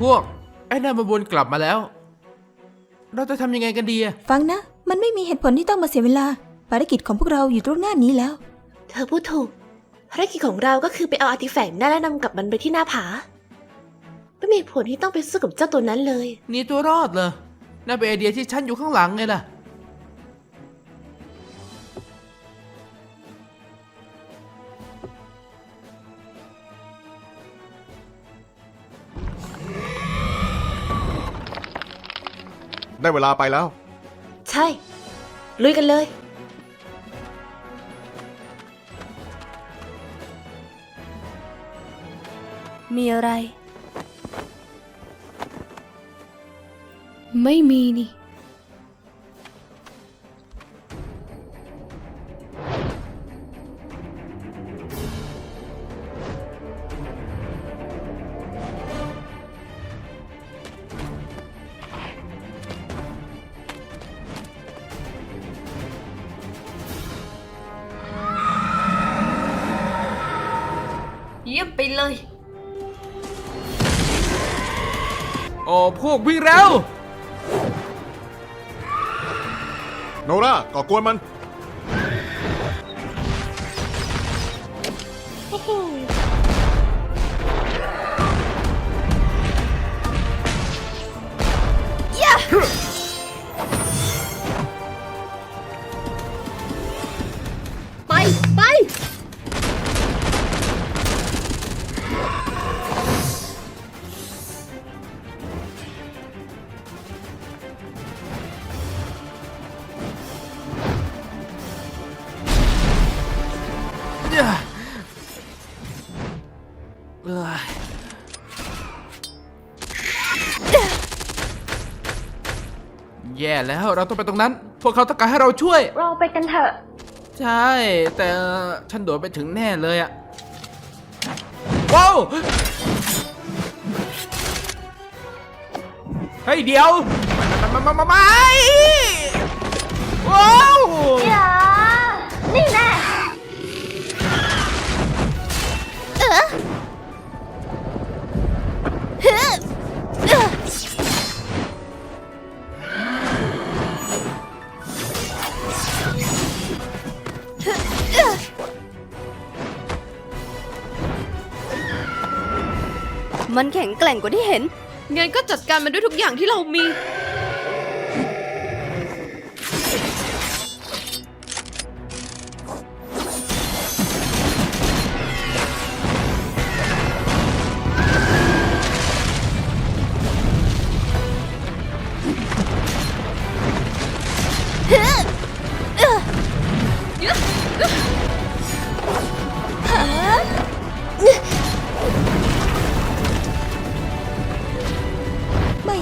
พวก ไอ้นั่นมาวนกลับมาแล้ว เราจะทำยังไงกันดีอะฟังนะ มันไม่มีเหตุผลที่ต้องมาเสียเวลา ภารกิจของพวกเราอยู่ตรงหน้านี้แล้ว เธอพูดถูก ภารกิจของเราก็คือไปเอาอาร์ติแฟกต์นั่นและนำกลับมันไปที่หน้าผา ไม่มีผลที่ต้องไปสู้กับเจ้าตัวนั้นเลย หนีตัวรอดเหรอน่าเป็นไอเดียที่ฉันอยู่ข้างหลังไงล่ะ ได้เวลาไปแล้ว ใช่ ลุยกันเลย มีอะไร ไม่มีนี่ ยี่ยมไปเลย โอ้พวกวิ่งเร็วโนราก่อกวนมันไป แย่แล้วเราต้องไปตรงนั้น พวกเขาต้องการให้เราช่วย เราไปกันเถอะ ใช่ แต่ฉันโดดไปถึงแน่เลยอะว้าวเฮ้ยเดี๋ยวมามามามามาว้าวอย่านี่แน่ มันแข็งแกร่งกว่าที่เห็น งั้นก็จัดการมันด้วยทุกอย่างที่เรามี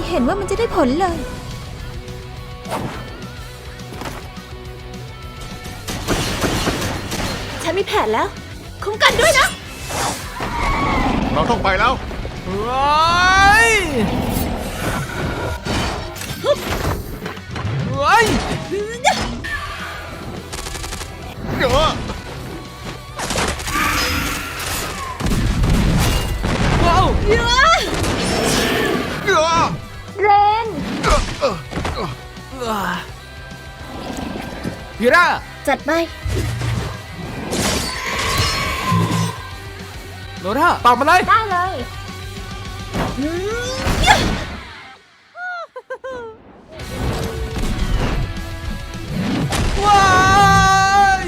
เห็นว่ามันจะได้ผลเลย ฉันมีแผนแล้ว คุ้มกันด้วยนะ เราต้องไปแล้วว้ายว้าย พีร่าจัดไปโนราตอบมาเลยได้เลยว้าย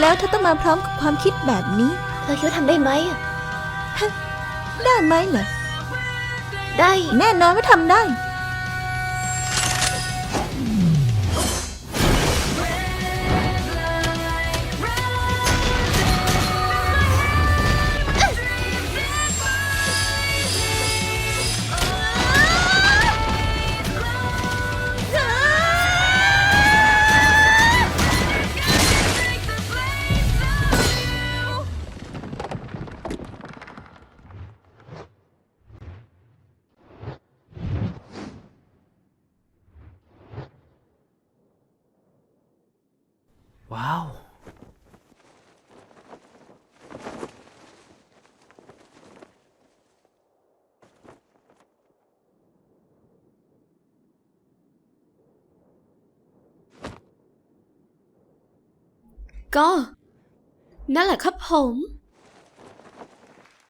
แล้วเธอต้องมาพร้อมกับความคิดแบบนี้ เธอคิดว่าทำได้ไหมได้ไหมเหรอได้ แน่นอนว่าทำได้ ว้าว ก็ นั่นแหละครับผม